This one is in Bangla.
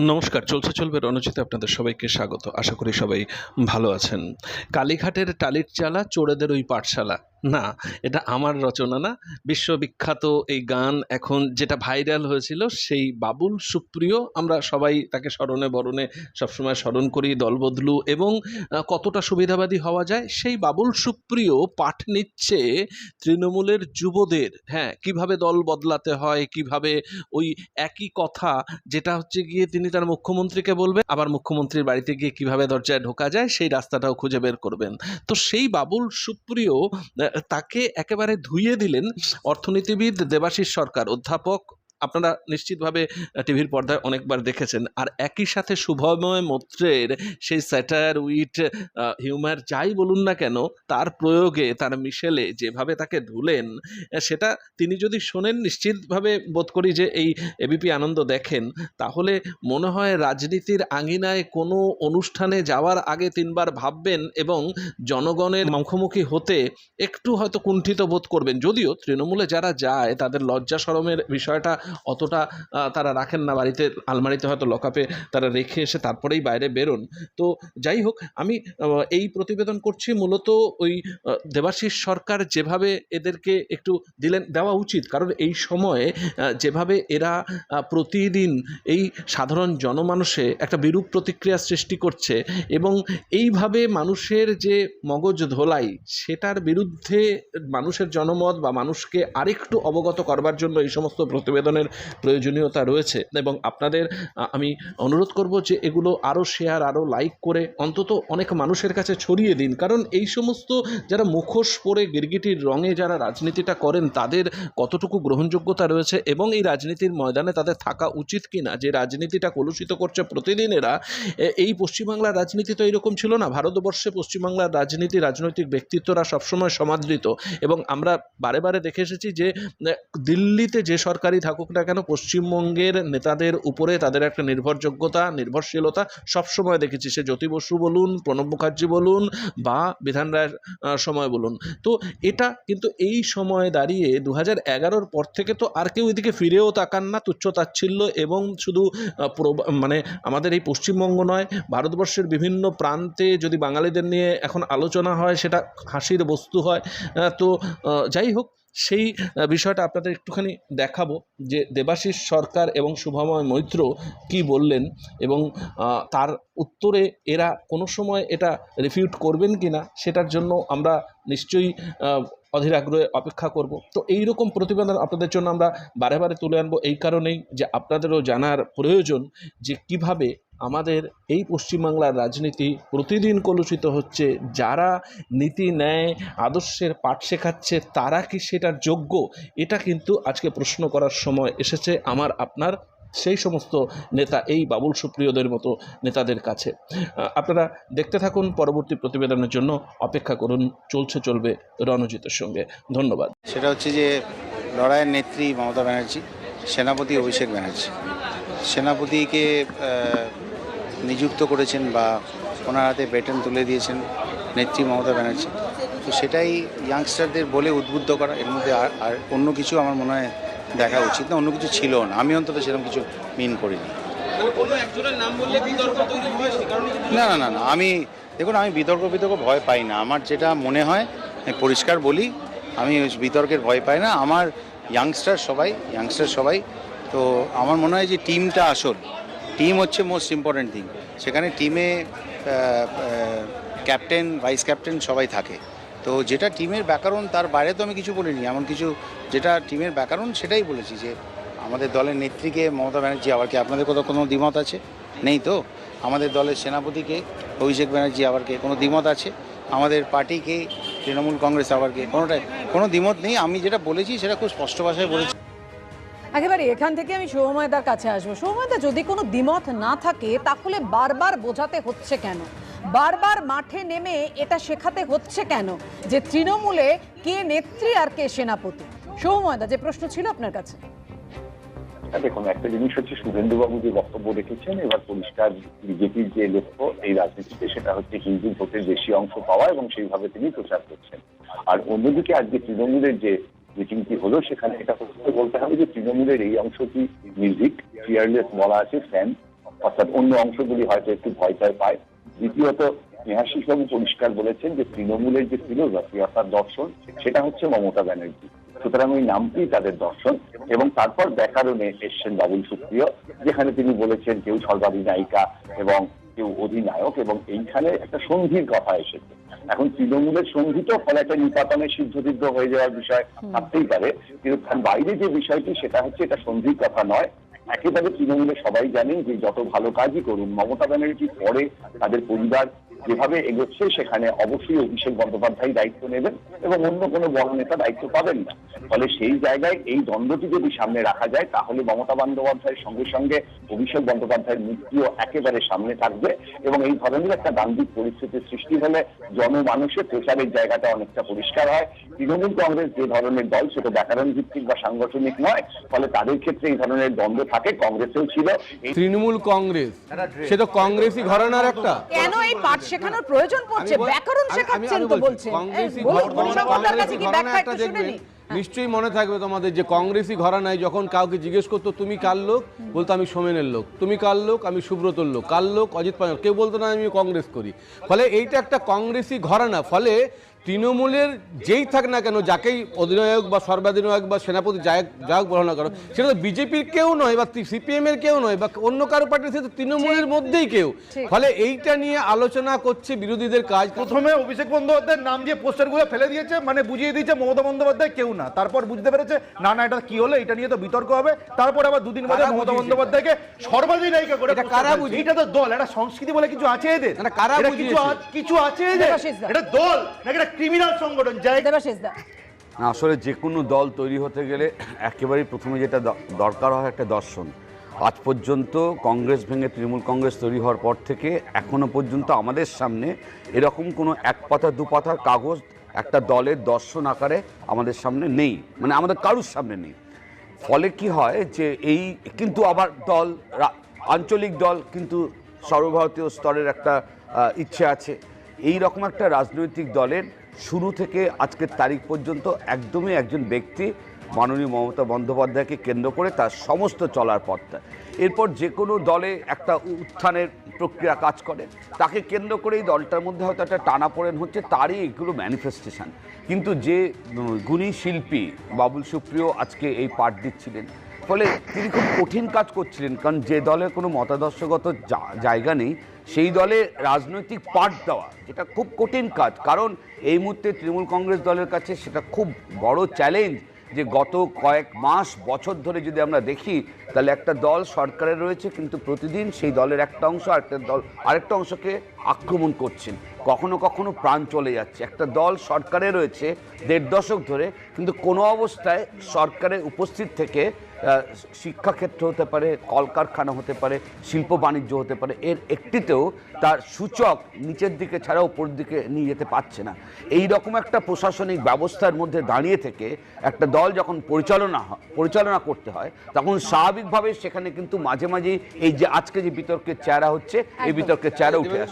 নমস্কার, চলছে চলবে রণজিতে আপনাদের সবাইকে স্বাগত। আশা করি সবাই ভালো আছেন। কালীঘাটের টালির চালা, চোরেদের ওই পাঠশালা। না, এটা আমার রচনা না। বিশ্ববিখ্যাত এই গান এখন যেটা ভাইরাল হয়েছিল সেই বাবুল সুপ্রিয়, আমরা সবাই তাকে স্মরণে বরণে সবসময় স্মরণ করি দলবদলু এবং কতটা সুবিধাবাদী হওয়া যায় সেই বাবুল সুপ্রিয় পাঠ নিচ্ছে তৃণমূলের যুবদের। হ্যাঁ কীভাবে দল বদলাতে হয়, কীভাবে ওই একই কথা যেটা হচ্ছে গিয়ে তিনি তার মুখ্যমন্ত্রীকে বলবেন, আবার মুখ্যমন্ত্রীর বাড়িতে গিয়ে কীভাবে দরজায় ঢোকা যায় সেই রাস্তাটাও খুঁজে বের করবেন। তো সেই বাবুল সুপ্রিয় তাকে একেবারে ধুইয়ে দিলেন অর্থনীতিবিদ দেবাশিস সরকার অধ্যাপক আপনারা নিশ্চিতভাবে টিভির পর্দায় অনেকবার দেখেছেন। আর একই সাথে শুভময় মৈত্রের সেই স্যাটার উইট হিউমার যাই বলুন না কেন, তার প্রয়োগে, তার মিশেলে যেভাবে তাকে ধুলেন সেটা তিনি যদি শোনেন, নিশ্চিতভাবে বোধ করি যে এই এবিপি আনন্দ দেখেন। তাহলে মনে হয় রাজনীতির আঙিনায় কোনো অনুষ্ঠানে যাওয়ার আগে তিনবার ভাববেন এবং জনগণের মুখোমুখি হতে একটু হয়তো কুণ্ঠিত বোধ করবেন। যদিও তৃণমূলে যারা যায়, তাদের লজ্জা সরমের বিষয়টা অতটা তারা রাখেন না। বাড়িতে আলমারিতে হয়তো লকআপে তারা রেখে এসে তারপরেই বাইরে বেরোন। তো যাই হোক, আমি এই প্রতিবেদন করছি মূলত ওই দেবাশিস সরকার যেভাবে এদেরকে একটু দিলেন, দেওয়া উচিত। কারণ এই সময়ে যেভাবে এরা প্রতিদিন এই সাধারণ জনমানুষে একটা বিরূপ প্রতিক্রিয়া সৃষ্টি করছে এবং এইভাবে মানুষের যে মগজ ধোলাই, সেটার বিরুদ্ধে মানুষের জনমত বা মানুষকে আরেকটু অবগত করবার জন্য এই সমস্ত প্রতিবেদনের প্রয়োজনীয়তা রয়েছে। এবং আপনাদের আমি অনুরোধ করব যে এগুলো আরও শেয়ার আরও লাইক করে অন্তত অনেক মানুষের কাছে ছড়িয়ে দিন। কারণ এই সমস্ত যারা মুখোশ পরে গিরগিটির রঙে যারা রাজনীতিটা করেন, তাদের কতটুকু গ্রহণযোগ্যতা রয়েছে এবং এই রাজনীতির ময়দানে তাদের থাকা উচিত কি না যে রাজনীতিটা কলুষিত করছে প্রতিদিন এরা এই পশ্চিমবাংলার রাজনীতি তো এরকম ছিল না। ভারতবর্ষে পশ্চিমবাংলার রাজনীতি, রাজনৈতিক ব্যক্তিত্বরা সবসময় সমাদৃত। এবং আমরা বারে বারে দেখে এসেছি যে দিল্লিতে যে সরকারই থাকুক না কেন, পশ্চিমবঙ্গের নেতাদের উপরে তাদের একটা নির্ভরযোগ্যতা, নির্ভরশীলতা সবসময় দেখেছি। সে জ্যোতি বসু বলুন, প্রণব মুখার্জি বলুন বা বিধান রায়ের সময় বলুন। তো এটা কিন্তু এই সময় দাঁড়িয়ে দু হাজার পর থেকে তো আর কেউ এদিকে ফিরেও তাকান না, তুচ্ছ তাচ্ছিল্য এবং শুধু মানে আমাদের এই পশ্চিমবঙ্গ নয়, ভারতবর্ষের বিভিন্ন প্রান্তে যদি বাঙালিদের নিয়ে এখন আলোচনা হয়, সেটা হাসির বস্তু হয়। তো যাই হোক সেই বিষয়টা আপনাদের একটুখানি দেখাবো যে দেবাশিস সরকার এবং শুভময় মৈত্র কি বললেন এবং তার উত্তরে এরা কোনো সময় এটা রিফিউট করবেন কি না সেটার জন্য আমরা নিশ্চয়ই অধীর আগ্রহে অপেক্ষা করব। তো এই রকম প্রতিবেদন আপনাদের জন্য আমরা বারে বারে তুলে আনব। এই কারণেই যে আপনাদেরও জানার প্রয়োজন যে কীভাবে আমাদের এই পশ্চিমবাংলার রাজনীতি প্রতিদিন কলুষিত হচ্ছে। যারা নীতি ন্যায়, আদর্শের পাঠ শেখাচ্ছে, তারা কি সেটার যোগ্য? এটা কিন্তু আজকে প্রশ্ন করার সময় এসেছে আমার, আপনার, সেই সমস্ত নেতা, এই বাবুল সুপ্রিয়দের মতো নেতাদের কাছে। আপনারা দেখতে থাকুন পরবর্তী প্রতিবেদনের জন্য। অপেক্ষা করুন, চলছে, চলবে রণজিতের সঙ্গে। ধন্যবাদ। সেটা হচ্ছে যে, লড়াইয়ের নেত্রী মমতা ব্যানার্জি, সেনাপতি অভিষেক ব্যানার্জি। সেনাপতিকে নিযুক্ত করেছেন বা ওনার হাতে বেটন তুলে দিয়েছেন নেত্রী মমতা ব্যানার্জি। তো সেটাই ইয়াংস্টারদের বলে উদ্বুদ্ধ করা এর মধ্যে আর আর অন্য কিছু আমার মনে হয় দেখা উচিত না অন্য কিছু ছিল না। আমি অন্তত সেরকম কিছু মিন করিনি। না না না না আমি দেখুন আমি বিতর্ক বিতর্ক ভয় পাই না। আমার যেটা মনে হয় আমি পরিষ্কার বলি আমি বিতর্কের ভয় পাই না। আমার ইয়াংস্টার সবাই ইয়াংস্টার সবাই তো আমার মনে হয় যে টিমটা আসল। টিম হচ্ছে মোস্ট ইম্পর্ট্যান্ট থিং সেখানে টিমে ক্যাপ্টেন ভাইস ক্যাপ্টেন সবাই থাকে। তো যেটা টিমের ব্যাকরণ, তার বাইরে তো আমি কিছু বলিনি। এমন কিছু যেটা টিমের ব্যাকরণ, সেটাই বলেছি যে, আমাদের দলের নেত্রীকে মমতা ব্যানার্জি আবার কি? আপনাদের কোথাও কোনো দ্বিমত আছে? নেই তো? আমাদের দলের সেনাপতিকে, অভিষেক ব্যানার্জি আবার কে? কোনো দ্বিমত আছে? আমাদের পার্টিকে, তৃণমূল কংগ্রেস আবার কে? কোনোটাই, কোনো দ্বিমত নেই। আমি যেটা বলেছি, সেটা খুব স্পষ্ট ভাষায় বলেছি। একেবারে এখান থেকে আমি সৌময়দার কাছে আসব। সৌময়দা যদি কোনো দ্বিমত না থাকে তাহলে বারবার বোঝাতে হচ্ছে কেন? বারবার মাঠে নেমে এটা শেখাতে হচ্ছে কেন? যে তৃণমূলে কে নেত্রী আর কে সেনাপতি? সৌময়দা যে প্রশ্ন ছিল আপনার কাছে। হ্যাঁ, দেখুন একটা জিনিস হচ্ছে শুভেন্দুবাবু যে বক্তব্য রেখেছেন এবার পরিষ্কার বিজেপির যে লক্ষ্য এই রাজনীতিতে সেটা হচ্ছে হিন্দু ভোটের বেশি অংশ পাওয়া এবং সেইভাবে তিনি প্রচার করছেন। আর অন্যদিকে আজকে তৃণমূলের যে মিটিংটি হলো, সেখানে এটা বলতে হবে যে তৃণমূলের এই অংশটি মিউজিক ফিয়ারলেস বলা আছে ফ্যান অর্থাৎ অন্য অংশগুলি হয়তো একটু ভয় ভয় পায়। দ্বিতীয়ত স্নেহাশিস পরিষ্কার বলেছেন যে তৃণমূলের যে ফিলোসফি অর্থাৎ দর্শন, সেটা হচ্ছে মমতা ব্যানার্জি। সুতরাং ওই নামটি তাদের দর্শন এবং তারপর ব্যাকরণে এসছেন বাবুল সুপ্রিয়, যেখানে তিনি বলেছেন কেউ সর্বাধিনায়িকা এবং কেউ অধিনায়ক এবং এইখানে একটা সন্ধির কথা এসেছে। এখন তৃণমূলের সন্ধি তো ফলে একটা নিপাতনের সিদ্ধ হয়ে যাওয়ার বিষয় থাকতেই পারে। কিন্তু তার বাইরে যে বিষয়টি সেটা হচ্ছে এটা সন্ধির কথা নয়। একেবারে তৃণমূলে সবাই জানেন যে যত ভালো কাজই করুন মমতা ব্যানার্জি পরে তাদের পরিবার যেভাবে এগোচ্ছে সেখানে অবশ্যই অভিষেক বন্দ্যোপাধ্যায় দায়িত্ব নেবেন এবং অন্য কোনো বড় নেতা দায়িত্ব পাবেন না। ফলে সেই জায়গায় এই দ্বন্দ্বটি যদি সামনে রাখা যায় তাহলে মমতা বন্দ্যোপাধ্যায়ের সঙ্গে সঙ্গে অভিষেক বন্দ্যোপাধ্যায়ের মৃত্যুও একেবারে সামনে থাকবে এবং এই ধরনের একটা দান্দিক পরিস্থিতির সৃষ্টি হলে জনমানুষের প্রচারের জায়গাটা অনেকটা পরিষ্কার হয়। তৃণমূল কংগ্রেস যে ধরনের দল সেটা ব্যাকরণ ভিত্তিক বা সাংগঠনিক নয় ফলে তাদের ক্ষেত্রে এই ধরনের দ্বন্দ্ব থাকে কংগ্রেসেও ছিল। তৃণমূল কংগ্রেস সে তো কংগ্রেসই ঘরানার একটা। কেন এই পাঠ শেখানোর প্রয়োজন পড়ছে ব্যাকরণ শেখাচ্ছেন তো বলছেন বলুন, কাছে কি ব্যাখ্যা একটা শুনে। নিশ্চয়ই মনে থাকবে তোমাদের যে কংগ্রেসই ঘরানায় যখন কাউকে জিজ্ঞেস করতো তুমি কার লোক? বলতো আমি সোমেনের লোক। তুমি কার লোক? আমি সুব্রতর লোক। কার লোক? অজিত পাঞ্জাব কেউ বলতো না আমি কংগ্রেস করি। ফলে এইটা একটা কংগ্রেসই ঘরানা ফলে তৃণমূলের যেই থাক না কেন যাকেই অধিনায়ক বা সর্বাধিনায়ক বা সেনাপতি যাই যাই বলো না কেন সেটা তো বিজেপির কেউ নয় বা সিপিএম এর কেউ নয় বা অন্য কারও পার্টি সে তো তৃণমূলের মধ্যেই কেউ। ফলে এইটা নিয়ে আলোচনা করছে বিরোধীদের কাজ। প্রথমে অভিষেক বন্দ্যোপাধ্যায়ের নাম দিয়ে পোস্টারগুলো ফেলে দিয়েছে মানে বুঝিয়ে দিয়েছে মমতা বন্দ্যোপাধ্যায় কেউ না। তারপর বুঝতে পেরেছে না না এটা কি হলো? এটা নিয়ে তো বিতর্ক হবে। তারপর আবার দুদিন বাদে মমতা? বন্দ্যোপাধ্যায়কে সর্বাধিনায়িকা করে এটা কারা। বুঝিয়ে- এটা তো দল এটা সংস্কৃতি বলে কিছু আছে এদের? না, কারা এটা কিছু? কিছু আছে এদের? এটা দল নাকি এটা ক্রিমিনাল সংগঠন? যাই দেবাশিস দা। না, আসলে যে কোনো দল তৈরি হতে গেলে একেবারেই প্রথমে যেটা দরকার হয় একটা দর্শন। আজ পর্যন্ত কংগ্রেস ভেঙে তৃণমূল কংগ্রেস তৈরি হওয়ার পর থেকে এখনও পর্যন্ত আমাদের সামনে এরকম কোনো এক পাতা দু পাতার কাগজ একটা দলের দর্শন আকারে আমাদের সামনে নেই মানে আমাদের কারুর সামনে নেই। ফলে কি হয় যে এই কিন্তু আবার দল আঞ্চলিক দল কিন্তু সর্বভারতীয় স্তরের একটা ইচ্ছে আছে। এই রকম একটা রাজনৈতিক দলের শুরু থেকে আজকের তারিখ পর্যন্ত একদমই একজন ব্যক্তি মাননীয় মমতা বন্দ্যোপাধ্যায়কে কেন্দ্র করে তার সমস্ত চলার পথটা। এরপর যে কোনো দলে একটা উত্থানের প্রক্রিয়া কাজ করে। তাকে কেন্দ্র করে এই দলটার মধ্যে হয়তো একটা টানাপোড়েন হচ্ছে, তারই এগুলো ম্যানিফেস্টেশন কিন্তু যে গুণী শিল্পী বাবুল সুপ্রিয় আজকে এই পাঠ দিচ্ছিলেন, ফলে তিনি খুব কঠিন কাজ করছিলেন, কারণ যে দলের কোনো মতাদর্শগত জায়গা নেই, সেই দলে রাজনৈতিক পাঠ দেওয়া, যেটা খুব কঠিন কাজ। কারণ এই মুহূর্তে তৃণমূল কংগ্রেস দলের কাছে সেটা খুব বড় চ্যালেঞ্জ যে গত কয়েক মাস, বছর ধরে যদি আমরা দেখি, তাহলে একটা দল সরকারে রয়েছে, কিন্তু প্রতিদিন সেই দলের একটা অংশ আরেকটা দল, আরেকটা অংশকে আক্রমণ করছেন। কখনো কখনো প্রাণ চলে যাচ্ছে। একটা দল সরকারে রয়েছে, দেড় দশক ধরে, কিন্তু কোনো অবস্থায় সরকারের উপস্থিত থেকে শিক্ষাক্ষেত্র হতে পারে কলকারখানা হতে পারে শিল্প বাণিজ্য হতে পারে এর একটিতেও তার সূচক নিচের দিকে ছাড়া উপর দিকে নিয়ে যেতে পারছে না। এই রকম একটা প্রশাসনিক ব্যবস্থার মধ্যে দাঁড়িয়ে থেকে একটা দল যখন পরিচালনা পরিচালনা করতে হয় তখন স্বাভাবিকভাবে সেখানে কিন্তু মাঝে মাঝেই এই যে আজকে যে বিতর্কের চেহারা হচ্ছে এই বিতর্কের চেহারা উঠে আসে।